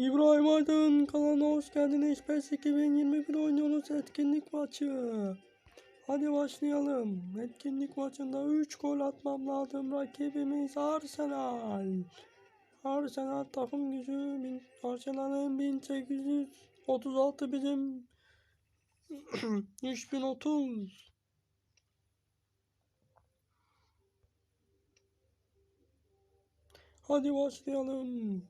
İbrahim Aydın kanalına hoş geldiniz. PES 2021 oynuyoruz etkinlik maçı. Hadi başlayalım. Etkinlik maçında 3 gol atmam lazım. Rakibimiz Arsenal. Arsenal takım gücü Arsenal'ın 1836 bizim 3030. Hadi başlayalım.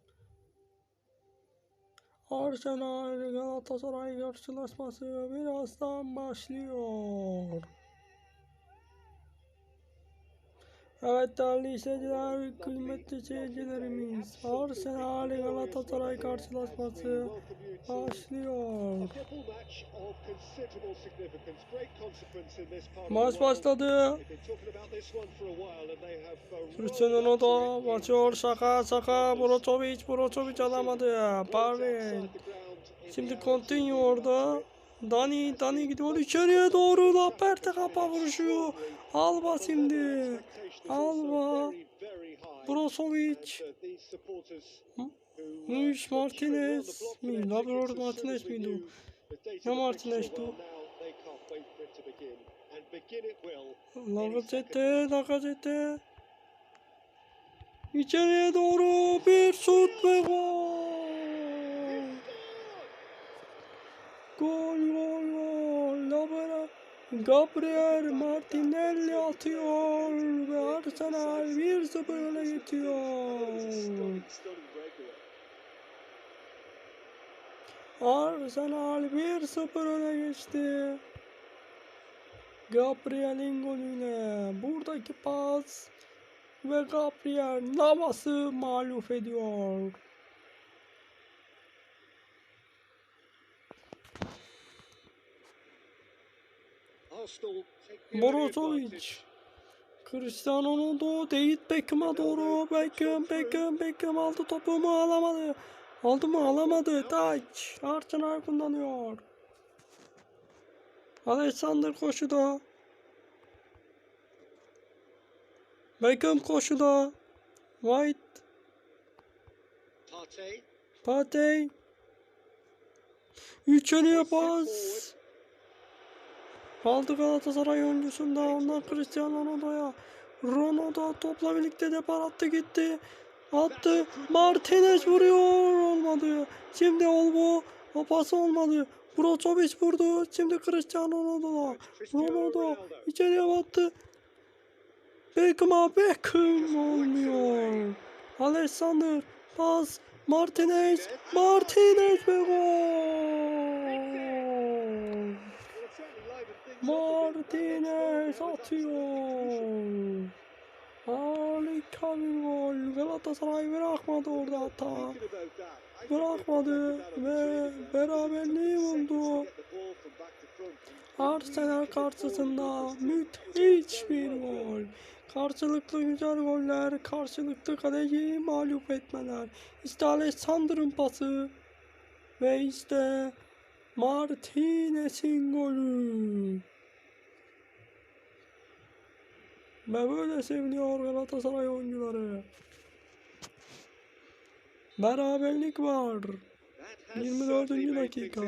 Arsenal Galatasaray karşılaşması birazdan başlıyor. Evet değerli izleyiciler, kıymetli seyircilerimiz, Arsenal Galatasaray karşılaşması başlıyor. Maç başladı. Cristiano Ronaldo batıyor Saka Saka Brozovic Brozovic alamadı. Pavel. Şimdi continue orada. Dani Dani gidiyor. İçeriye doğru Laperte kapa vuruşuyor Alba şimdi Alba Brozovic Luis Martinez mi? Labrador Martinez miydi? Ne Martinez'di? Lacazette, Lacazette. İçeriye doğru bir şut ve. Gol, gol, gol. Gabriel Martinelli atıyor ve Arsenal 1-0 öne geçiyor. Arsenal 1-0 öne geçti. Gabriel'in golüyle buradaki pas ve Gabriel Navas'ı mağlup ediyor. Brozovic. Cristiano Ronaldo David Beckham'a doğru. Beckham Beckham Beckham aldı topu mu? Alamadı. Aldı mı? Alamadı. Taç. Arsenal kullanıyor. Alexander koşuda. Beckham koşuda. White. Partey. İçeriye pas Aldı Galatasaray oyuncusunda ondan Cristiano Ronaldo'ya. Ronaldo topla birlikte depar attı gitti. Attı. Martinez vuruyor. Olmadı. Şimdi Olmo o pas olmadı. Brozovic vurdu. Şimdi Cristiano Ronaldo. Ronaldo içeriye battı. Beckham'a Beckham olmuyor. Alexander pas. Martinez Martinez ve gol Martinez atıyor. Harika bir gol. Galatasaray bırakmadı orada hata. Bırakmadı ve beraberliği buldu. Arsenal karşısında müthiş bir gol. Karşılıklı güzel goller, karşılıklı kaleciyi mağlup etmeler. İşte Alexander'ın pası ve işte Martinez'in golü. Ve böyle seviniyor Galatasaray oyuncuları. Beraberlik var. 24. dakika.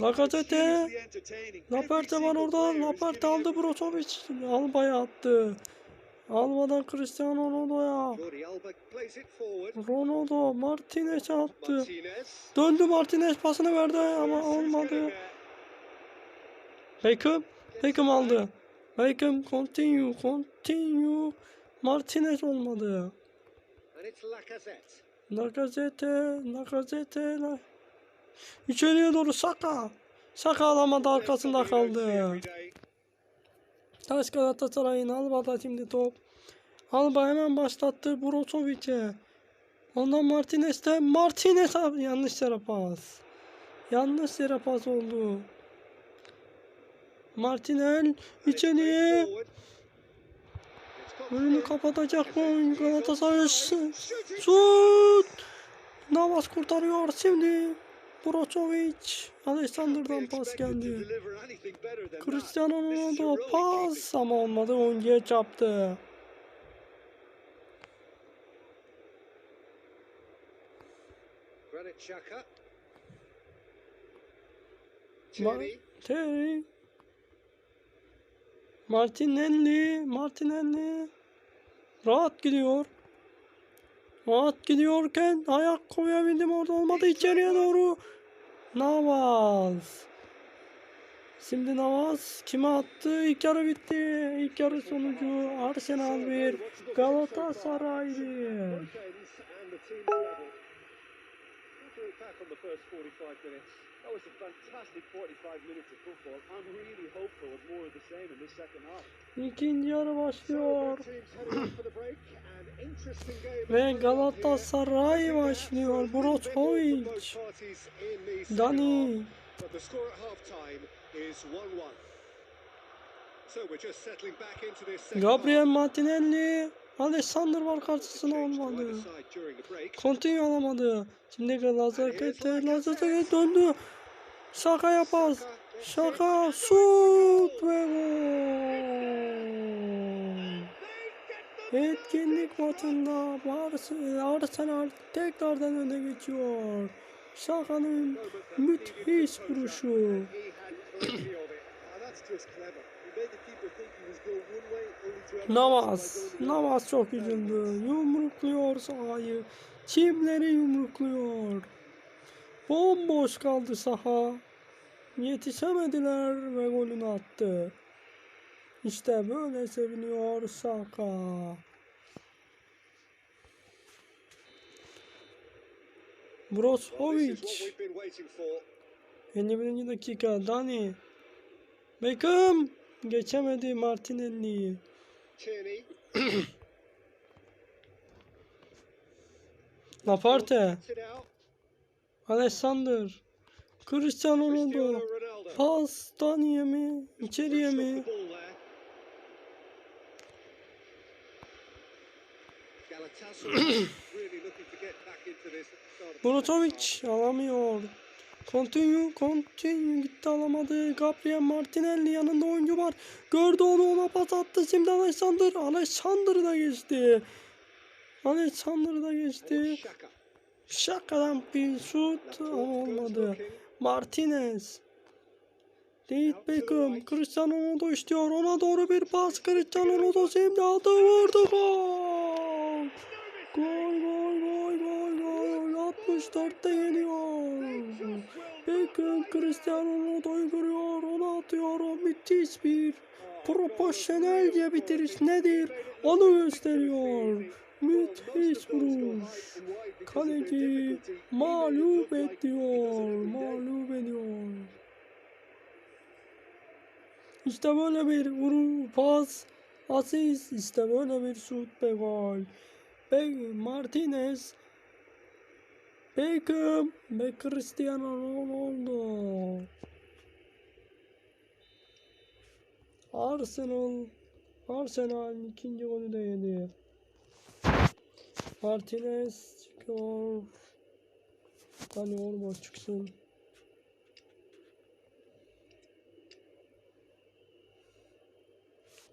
Lacazette. Laperte var orada. Laperte aldı Brozovic. Alba'ya attı. Alba'dan Cristiano Ronaldo'ya. Ronaldo Martinez'e attı. Döndü Martinez pasını verdi ama olmadı. Beckham. Beckham aldı. Beckham continue. Continue. Martinez olmadı. Lacazette. Lacazette. La... İçeriye doğru Saka. Saka alamadı arkasında kaldı. Taş Galatasaray'ın Alba'da şimdi top. Alba hemen başlattı Brozovic'e. Ondan Martinez'te Martinez abi yanlış yere pas. Yanlış yere pas oldu. Martinez içeriye önünü kapatacak mı? Galatasaray şut Navas kurtarıyor şimdi. Brozovic Alexander'dan pas geldi. Cristiano Ronaldo pas ama olmadı oyuncuya çarptı. Granit Xhaka. Terry. Martinelli. Martinelli. Rahat gidiyor. Rahat gidiyorken ayak koyabildim orada olmadı içeriye doğru. Navas. Şimdi Navas kime attı? İlk yarı bitti. İlk yarı sonucu Arsenal 1, Galatasaray 1. look back on the first 45 minutes, that was a fantastic 45 minutes of football. I'm really hopeful of more of the same in this second half. İkinci yarı başlıyor. Ve Galatasaray başlıyor. Brozovic. Dani. But the score at half time is 1-1. Gabriel. Martinelli. Alexander var karşısına olmadı. Continue alamadı. Şimdi Lazarkete, Lazarkete döndü. Şaka yapaz. Şaka şut ve gol. Etkinlik maçında Ars- Arsenal tekrardan öne geçiyor. Şaka'nın müthiş vuruşu. Other. Navas çok üzüldü. Yumrukluyor sahayı. Çimleri yumrukluyor. Bomboş kaldı saha. Yetişemediler ve golünü attı. İşte böyle seviniyor Saka. Brozovic. we've been waiting for. 51. dakika Dani. Beckham. Geçemedi Martinelli'yi. Out. Alexander. Cristiano Ronaldo. Pas Dani'ye mi? İçeriye mi? Brozovic alamıyor. Continue, continue gitti alamadı. Gabriel Martinelli yanında oyuncu var. Gördü onu ona pas attı. Şimdi Alexander. Alexander da geçti. Alexander da geçti. Şakadan bir şut olmadı. Martinez. David Beckham. Cristiano Ronaldo istiyor. Ona doğru bir pas. Cristiano Ronaldo şimdi aldı vurdu. Gol gol gol. 64'te yeniyor. Beckham Cristiano Ronaldo'yu görüyor. Ona atıyor. O müthiş bir proporsiyonelce bitiriş nedir? Onu gösteriyor. Müthiş vuruş. Kaleci mağlup ediyor. Mağlup ediyor. İşte böyle bir vuru, pas, asist, işte böyle bir şut ve gol. Be Martinez, Beckham ve Cristiano Ronaldo. Arsenal, Arsenal ikinci golü de yedi. Martinez çıkıyor. Dani Olmo çıksın.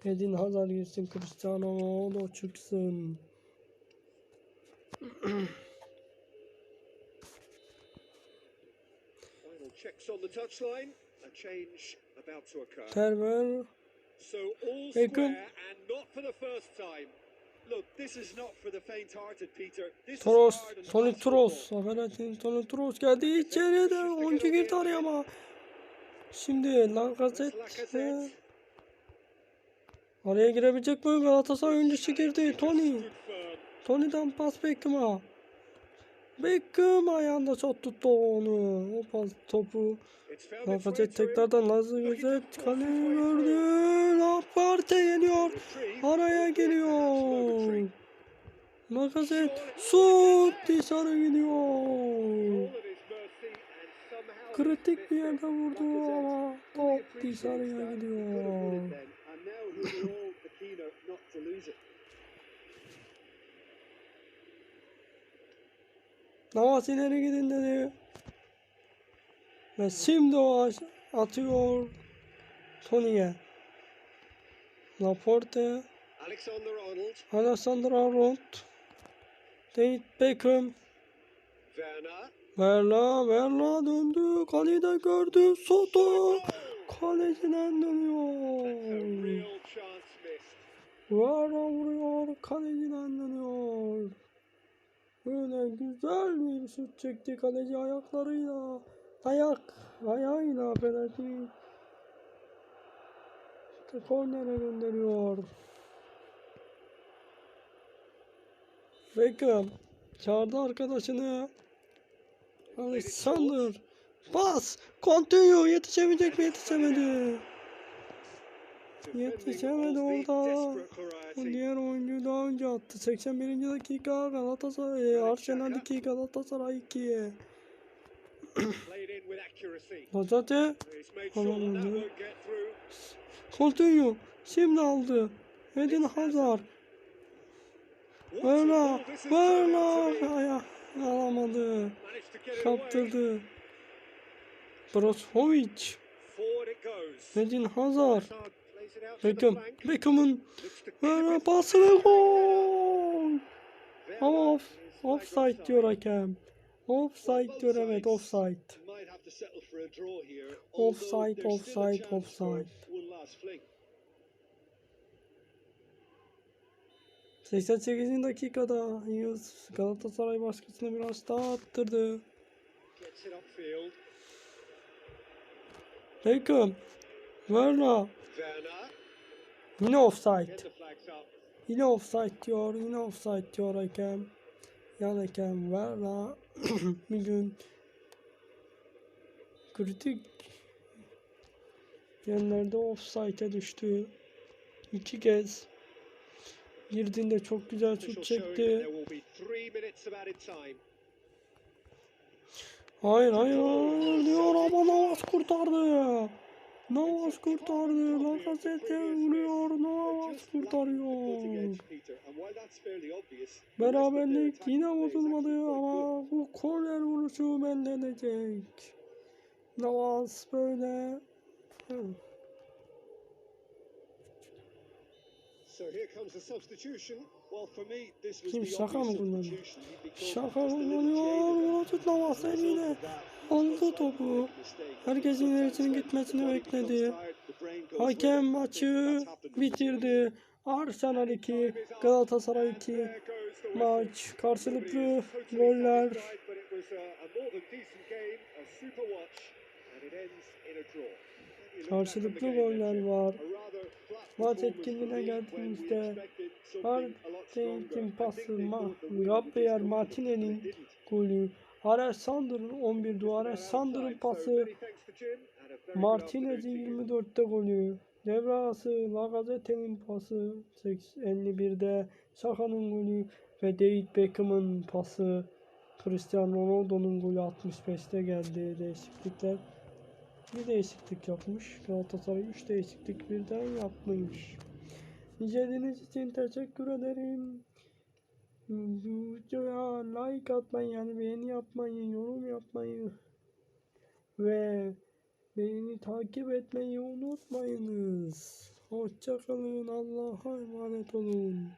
Eden Hazard girsin. Cristiano Ronaldo çıksın. Peter. This Toros. fast Toros. Affedersin. Tony Toros geldi içeriye de. Oyuncu girdi araya ama. Şimdi Lacazette. Araya girebilecek mi? Galatasaray oyuncusu girdi. Firm. Tony'den pas Beckham'a. Beckham ayağında çok tuttu onu. O topu. Him. tekrardan Lacazette kaleyi gördü. Laporte geliyor. Araya geliyor. Lacazette şut dışarı gidiyor. Kritik bir yerde vurdu ama top dışarıya gidiyor. Navas ileri gidin dedi. Ve şimdi o atıyor Tony'ye. Laporte, Alexander-Arnold, Alexander Arnold, David Beckham, Werner, Verla Verla döndü. Kaleyi de gördü. Soto. Kaleciden dönüyor. Verla vuruyor. Kaleciden dönüyor. Böyle güzel bir şut çekti kaleci ayaklarıyla. Ayak. Ayağıyla penaltı. İşte kornere gönderiyor. Beckham çağırdı arkadaşını. Alexander. Bas. Continue. Yetişemeyecek mi? Yetişemedi. Yetişemedi orada. diğer oyuncu daha önce attı. 81. dakika Galatasaray. Arsenal 2 Galatasaray 2. Played in with accuracy. Bazate. He's made sure that that Aman won't get through. Continue. Şimdi aldı. Out to be. Aya. Alamadı. Kaptırdı. Brozovic. Forward it Beckham. Beckham'ın Looks to keep Verla it. pası ve gol. Ama off, offside diyor hakem. Offside diyor evet offside. Offside, offside, offside. One last fling. 88. dakikada Yunus Galatasaray baskısını biraz daha upfield. Beckham. Verla. Yine offside. Yine offside diyor. Yine offside diyor hakem. Yan hakem Verla. Bugün kritik yerlerde offside'e düştü. İki kez girdiğinde çok güzel şut çekti. Hayır hayır diyor ama Navas kurtardı. Navas kurtardı. Lacazette vuruyor. Navas kurtarıyor. Beraberlik yine bozulmadı ama bu korner vuruşu bellenecek. Navas böyle. Kim şaka mı kullanıyor? Şaka little kullanıyor. Navas eliyle offside topu. Herkesin ilerisinin gitmesini bekledi. Hakem maçı bitirdi. Arsenal 2, Galatasaray 2. There goes the whistle. Maç karşılıklı goller. Karşılıklı goller var. Maç etkinliğine geldiğimizde I pası Ma Gabriel just come, didn't. golü. Alexander'ın 11'di. Alexander'ın pası Martinez'in 24'te golü. Devre arası pası 51'de. Saka'nın golü ve David Beckham'ın pası Cristiano Ronaldo'nun golü 65'te geldi. Değişiklikler. Bir değişiklik yapmış. Galatasaray 3 değişiklik birden yapmış. İzlediğiniz için teşekkür ederim. Videoya like atmayı yani beğeni yapmayı, yorum yapmayı ve beni takip etmeyi unutmayınız. Hoşçakalın. Allah'a emanet olun.